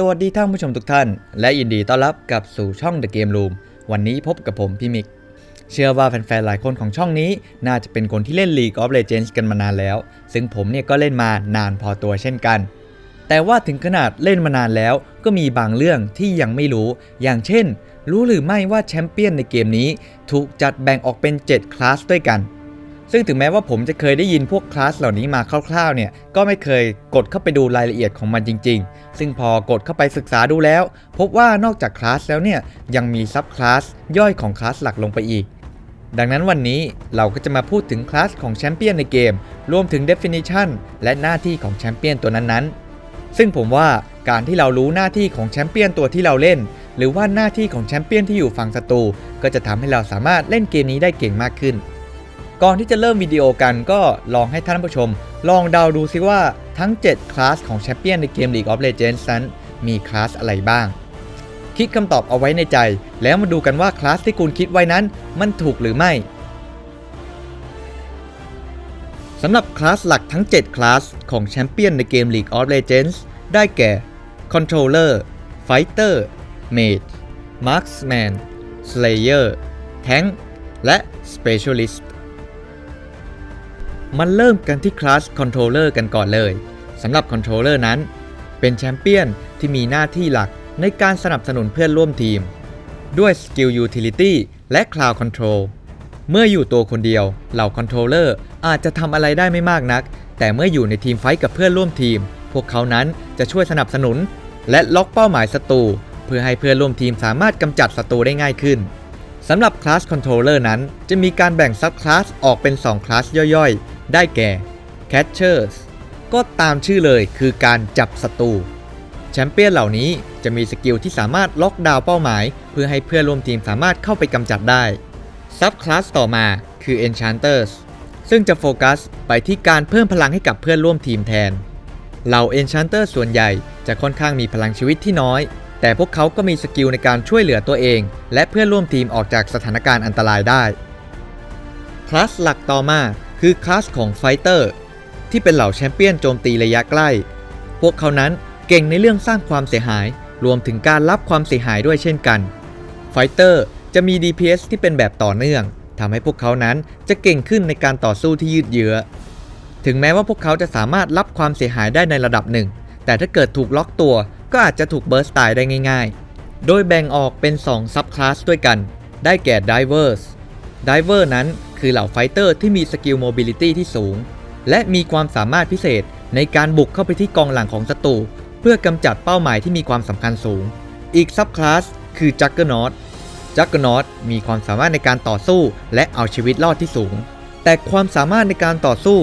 สวัสดีท่านผู้ชมทุกท่าน และยินดีต้อนรับกลับสู่ช่อง The Game Room วันนี้พบกับผมพี่มิก เชื่อว่าแฟนๆ หลายคนของช่องนี้ น่าจะเป็นคนที่เล่น League of Legends กันมานานแล้ว ซึ่งผมเนี่ยก็เล่นมานานพอตัวเช่นกัน แต่ว่าถึงขนาดเล่นมานานแล้ว ก็มีบางเรื่องที่ยังไม่รู้ อย่างเช่น รู้หรือไม่ว่าแชมเปี้ยนในเกมนี้ ถูกจัดแบ่งออกเป็น 7 คลาสด้วยกัน ซึ่งถึงแม้ว่าผมจะเคยได้ยินพวกคลาสเหล่านี้มาคร่าวๆเนี่ยก็ไม่เคยกดเข้าไปดูรายละเอียดของมันจริง ๆ ซึ่งพอกดเข้าไปศึกษาดูแล้ว พบว่านอกจากคลาสแล้วเนี่ยยังมีซับคลาสย่อยของคลาสหลักลงไปอีก ดังนั้นวันนี้เราก็จะมาพูดถึงคลาสของแชมเปี้ยนในเกม รวมถึง definition และหน้าที่ของแชมเปี้ยนตัวนั้นๆ ซึ่งผมว่าการที่เรารู้หน้าที่ของแชมเปี้ยนตัวที่เราเล่น หรือว่าหน้าที่ของแชมเปี้ยนที่อยู่ฝั่งศัตรูก็จะทำให้เราสามารถเล่นเกมนี้ได้เก่งมากขึ้น ก่อนที่จะเริ่มวิดีโอกันก็ลองให้ท่านผู้ชม ลองเดาดูซิว่าทั้ง 7 คลาสของแชมเปี้ยนในเกม League of Legends นั้นมีคลาสอะไรบ้าง คิดคำตอบเอาไว้ในใจ แล้วมาดูกันว่าคลาสที่คุณคิดไว้นั้นมันถูกหรือไม่สำหรับคลาสหลักทั้ง 7 คลาสของแชมเปี้ยนในเกม League of Legends ได้แก่ Controller Fighter Mage Marksman Slayer Tank และ Specialist มันเริ่มกันที่คลาสคอนโทรลเลอร์กันก่อนเลยสำหรับคอนโทรลเลอร์นั้น เป็นแชมเปี้ยนที่มีหน้าที่หลักในการสนับสนุนเพื่อนร่วมทีม ด้วยสกิลยูทิลิตี้และคลาวด์คอนโทรลเมื่ออยู่ตัวคนเดียวเหล่าคอนโทรลเลอร์อาจจะทำอะไรได้ไม่มากนัก แต่เมื่ออยู่ในทีมไฟท์กับเพื่อนร่วมทีม พวกเขานั้นจะช่วยสนับสนุน และล็อกเป้าหมายศัตรูเพื่อให้เพื่อนร่วมทีมสามารถกำจัดศัตรูได้ง่ายขึ้นสำหรับคลาสคอนโทรลเลอร์นั้น จะมีการแบ่งซับคลาสออกเป็น 2 คลาสย่อยๆ ได้แก่ Catchers ก็ตามชื่อเลยคือการจับศัตรูแชมเปี้ยนเหล่านี้จะมีสกิลที่สามารถล็อกดาวน์เป้าหมาย เพื่อให้เพื่อนร่วมทีมสามารถเข้าไปกำจัดได้ซับคลาสต่อมาคือ Enchanters ซึ่งจะโฟกัสไปที่การเพิ่มพลังให้กับเพื่อนร่วมทีมแทน เหล่า Enchanter ส่วนใหญ่จะค่อนข้างมีพลังชีวิตที่น้อย แต่พวกเขาก็มีสกิลในการช่วยเหลือตัวเอง และเพื่อนร่วมทีมออกจากสถานการณ์อันตรายได้คลาสหลักต่อมา คือคลาสของไฟเตอร์ที่เป็นเหล่าแชมเปี้ยนโจมตีระยะใกล้ พวกเขานั้นเก่งในเรื่องสร้างความเสียหาย รวมถึงการรับความเสียหายด้วยเช่นกัน ไฟเตอร์จะมี DPS ที่เป็นแบบต่อเนื่องทำให้พวกเขานั้นจะเก่งขึ้นในการต่อสู้ที่ยืดเยื้อ ถึงแม้ว่าพวกเขาจะสามารถรับความเสียหายได้ในระดับหนึ่ง แต่ถ้าเกิดถูกล็อกตัวก็อาจจะถูกเบิร์สตายได้ง่าย ๆ โดยแบ่งออกเป็น 2 ซับคลาสด้วยกัน ได้แก่ Divers Diver นั้น คือเหล่าไฟเตอร์ที่มีสกิลโมบิลิตี้ที่สูง และมีความสามารถพิเศษในการบุกเข้าไปที่กองหลังของศัตรูเพื่อกำจัดเป้าหมายที่มีความสำคัญสูง อีกซับคลาสคือ Juggernaut Juggernaut มีความสามารถในการต่อสู้และเอาชีวิตรอดที่สูง แต่ความสามารถในการต่อสู้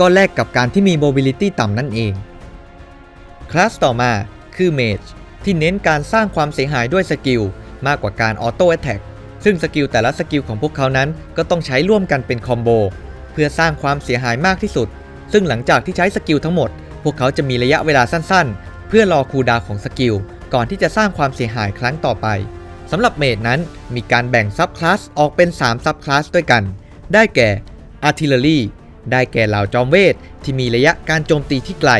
ก็แลกกับการที่มีโมบิลิตี้ต่ำนั่นเอง คลาสต่อมาคือ Mage ที่เน้นการสร้างความเสียหายด้วยสกิลมากกว่าการออโต้แอ t แทก ซึ่งสกิลแต่ละสกิลของพวกเขานั้นก็ต้องใช้ร่วมกันเป็นคอมโบเพื่อสร้างความเสียหายมากที่สุด ซึ่งหลังจากที่ใช้สกิลทั้งหมด พวกเขาจะมีระยะเวลาสั้นๆ เพื่อรอคูดาวของสกิลก่อนที่จะสร้างความเสียหายครั้งต่อไปสำหรับเมดนั้นมีการแบ่งซับคลาสออกเป็น 3 ซับคลาสด้วยกัน ได้แก่ Artillery ได้แก่เหล่าจอมเวทที่มีระยะการโจมตีที่ไกล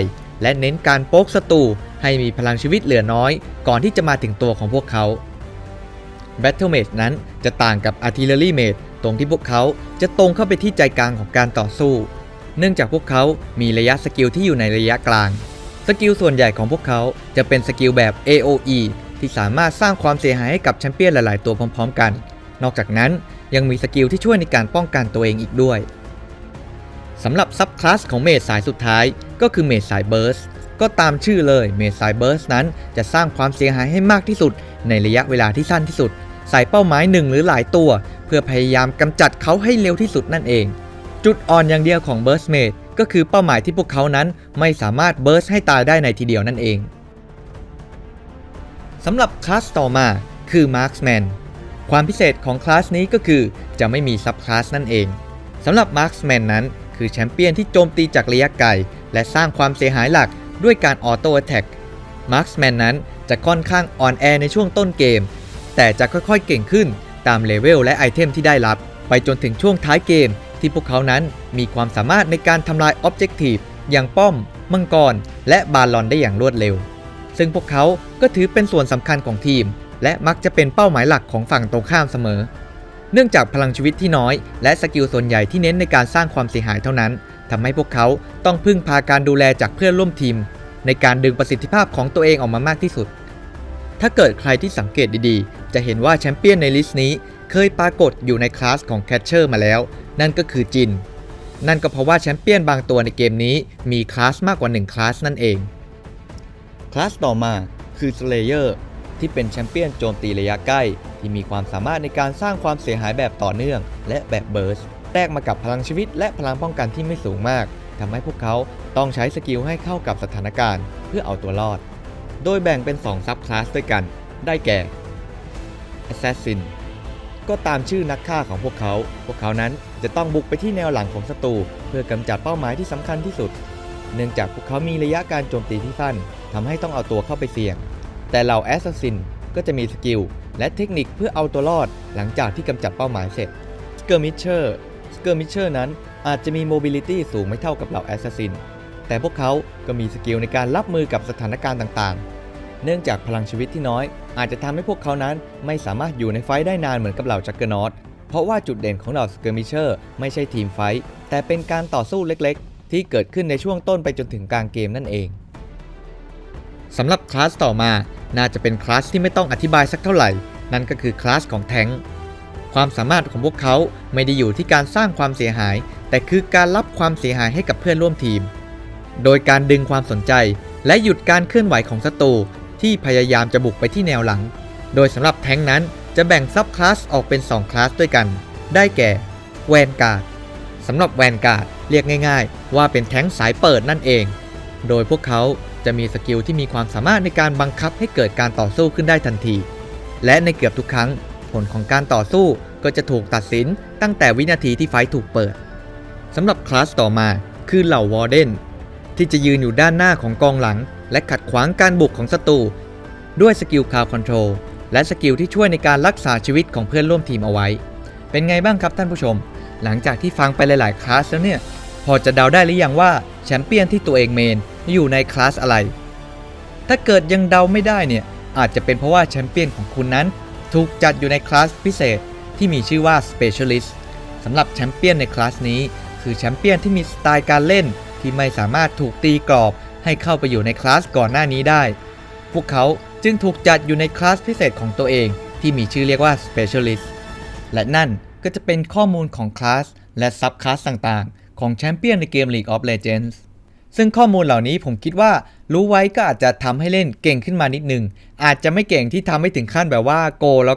และเน้นการโป๊กศัตรูให้มีพลังชีวิตเหลือน้อย ก่อนที่จะมาถึงตัวของพวกเขา Battle Mage นั้นจะต่างกับ Artillery Mage ตรงที่พวกเขาจะตรงเข้าไปที่ใจกลางของการต่อสู้ เนื่องจากพวกเขามีระยะสกิลที่อยู่ในระยะกลาง สกิลส่วนใหญ่ของพวกเขาจะเป็นสกิลแบบ AOE ที่สามารถสร้างความเสียหายให้กับแชมเปี้ยนหลาย ๆ ตัวพร้อม ๆ กัน นอกจากนั้นยังมีสกิลที่ช่วยในการป้องกันตัวเองอีกด้วยสำหรับซับคลาสของเมดสายสุดท้ายก็คือเมดสายเบิร์สก็ตามชื่อเลยเมดสายเบิร์สนั้นจะสร้างความเสียหายให้มากที่สุดในระยะเวลาที่สั้นที่สุด ใส่เป้าหมายหนึ่งหรือหลายตัว เพื่อพยายามกำจัดเขาให้เร็วที่สุดนั่นเอง จุดอ่อนอย่างเดียวของเบิร์สเมดก็คือเป้าหมายที่พวกเขานั้นไม่สามารถเบิร์สให้ตายได้ในทีเดียวนั่นเองสำหรับคลาสต่อมาคือ Marksman ความพิเศษของคลาสนี้ก็คือจะไม่มีซับคลาสนั่นเองสำหรับ Marksman นั้น คือแชมเปี้ยนที่โจมตีจากระยะไกลและสร้างความเสียหายหลักด้วยการออโต้แอ t แทก Marksman นั้นจะค่อนข้างอ่อนแอในช่วงต้นเกม แต่จะค่อยๆเก่งขึ้นตามเลเวลและไอเทมที่ได้รับ ไปจนถึงช่วงท้ายเกม ที่พวกเขานั้นมีความสามารถในการทำลายออบเจกตีฟอย่างป้อม มังกร และบาลอนได้อย่างรวดเร็ว ซึ่งพวกเขาก็ถือเป็นส่วนสำคัญของทีม และมักจะเป็นเป้าหมายหลักของฝั่งตรงข้ามเสมอ เนื่องจากพลังชีวิตที่น้อย และสกิลส่วนใหญ่ที่เน้นในการสร้างความเสียหายเท่านั้นทำให้พวกเขาต้องพึ่งพาการดูแลจากเพื่อนร่วมทีม ในการดึงประสิทธิภาพของตัวเองออกมามากที่สุด ถ้าเกิดใครที่สังเกตดีๆ จะเห็นว่าแชมเปี้ยนในลิสต์นี้ เคยปรากฏอยู่ในคลาสของแคชเชอร์มาแล้ว นั่นก็คือจิน นั่นก็เพราะว่าแชมเปี้ยนบางตัวในเกมนี้มีคลาสมากกว่า 1 คลาสนั่นเอง คลาสต่อมาคือ Slayer ที่เป็นแชมเปี้ยนโจมตีระยะใกล้ ที่มีความสามารถในการสร้างความเสียหายแบบต่อเนื่อง และแบบเบิร์สแลกมากับพลังชีวิต และพลังป้องกันที่ไม่สูงมากทำให้พวกเขาต้องใช้สกิลให้เข้ากับสถานการณ์ เพื่อเอาตัวรอด โดยแบ่งเป็น 2 ซับคลาสด้วยกัน ได้แก่ Assassin ก็ตามชื่อนักฆ่าของพวกเขา พวกเขานั้นจะต้องบุกไปที่แนวหลังของศัตรูเพื่อกำจัดเป้าหมายที่สำคัญที่สุด เนื่องจากพวกเขามีระยะการโจมตีที่สั้นทำให้ต้องเอาตัวเข้าไปเสี่ยง แต่เหล่าแอสซัสซินก็จะมีสกิลและเทคนิคเพื่อเอาตัวรอดหลังจากที่กำจัดเป้าหมายเสร็จสเกอร์มิเชอร์สเกอร์มิเชอร์นั้นอาจจะมีโมบิลิตี้สูงไม่เท่ากับเหล่าแอสซัสซิน แต่พวกเขาก็มีสกิลในการรับมือกับสถานการณ์ต่างๆ เนื่องจากพลังชีวิตที่น้อย อาจจะทำให้พวกเขานั้นไม่สามารถอยู่ในไฟได้นานเหมือนกับเหล่าจักรนอตเพราะว่าจุดเด่นของเหล่าสเกอร์มิเชอร์ไม่ใช่ทีมไฟแต่เป็นการต่อสู้เล็กๆ ที่เกิดขึ้นในช่วงต้นไปจนถึงกลางเกมนั่นเองสำหรับคลาสต่อมาน่าจะเป็นคลาสที่ไม่ต้องอธิบายสักเท่าไหร่ นั่นก็คือคลาสของแทงค์ความสามารถของพวกเขาไม่ได้อยู่ที่การสร้างความเสียหาย แต่คือการรับความเสียหายให้กับเพื่อนร่วมทีม โดยการดึงความสนใจ และหยุดการเคลื่อนไหวของศัตรูที่พยายามจะบุกไปที่แนวหลัง โดยสำหรับแทงค์นั้นจะแบ่งซับคลาสออกเป็น 2 คลาสด้วยกัน ได้แก่แวนการ์ดสำหรับแวนการ์ดเรียกง่าย ๆ ว่าเป็นแทงค์สายเปิดนั่นเอง โดยพวกเขาจะมีสกิลที่มีความสามารถในการบังคับให้เกิดการต่อสู้ขึ้นได้ทันที และในเกือบทุกครั้ง ผลของการต่อสู้ก็จะถูกตัดสินตั้งแต่วินาทีที่ไฟถูกเปิดสำหรับคลาสต่อมาคือเหล่าวอร์เดน ที่จะยืนอยู่ด้านหน้าของกองหลัง และขัดขวางการบุกของศัตรูด้วยสกิลคาวคอนโทรลและสกิลที่ช่วยในการรักษาชีวิตของเพื่อนร่วมทีมเอาไว้ เป็นไงบ้างครับท่านผู้ชม หลังจากที่ฟังไปหลาย ๆ คลาสแล้วเนี่ย พอจะเดาได้หรือยังว่าแชมเปี้ยนที่ตัวเองเมนอยู่ในคลาสอะไร ถ้าเกิดยังเดาไม่ได้เนี่ย อาจจะเป็นเพราะว่าแชมเปี้ยนของคุณนั้น ถูกจัดอยู่ในคลาสพิเศษที่มีชื่อว่า Specialist สำหรับแชมเปี้ยนในคลาสนี้ คือแชมเปี้ยนที่มีสไตล์การเล่น ที่ไม่สามารถถูกตีกรอบ ให้เข้าไปอยู่ในคลาสก่อนหน้านี้ได้ พวกเขาจึงถูกจัดอยู่ในคลาสพิเศษของตัวเอง ที่มีชื่อเรียกว่า Specialist และนั่นก็จะเป็นข้อมูลของคลาสและซับคลาสต่างๆ ของแชมเปี้ยนในเกม League of Legends ซึ่งข้อมูลเหล่านี้ผมคิดว่ารู้ไว้ก็อาจจะทำให้เล่นเก่งขึ้นมานิดนึง อาจจะไม่เก่งที่ทำให้ถึงขั้นแบบว่าโก แล้ว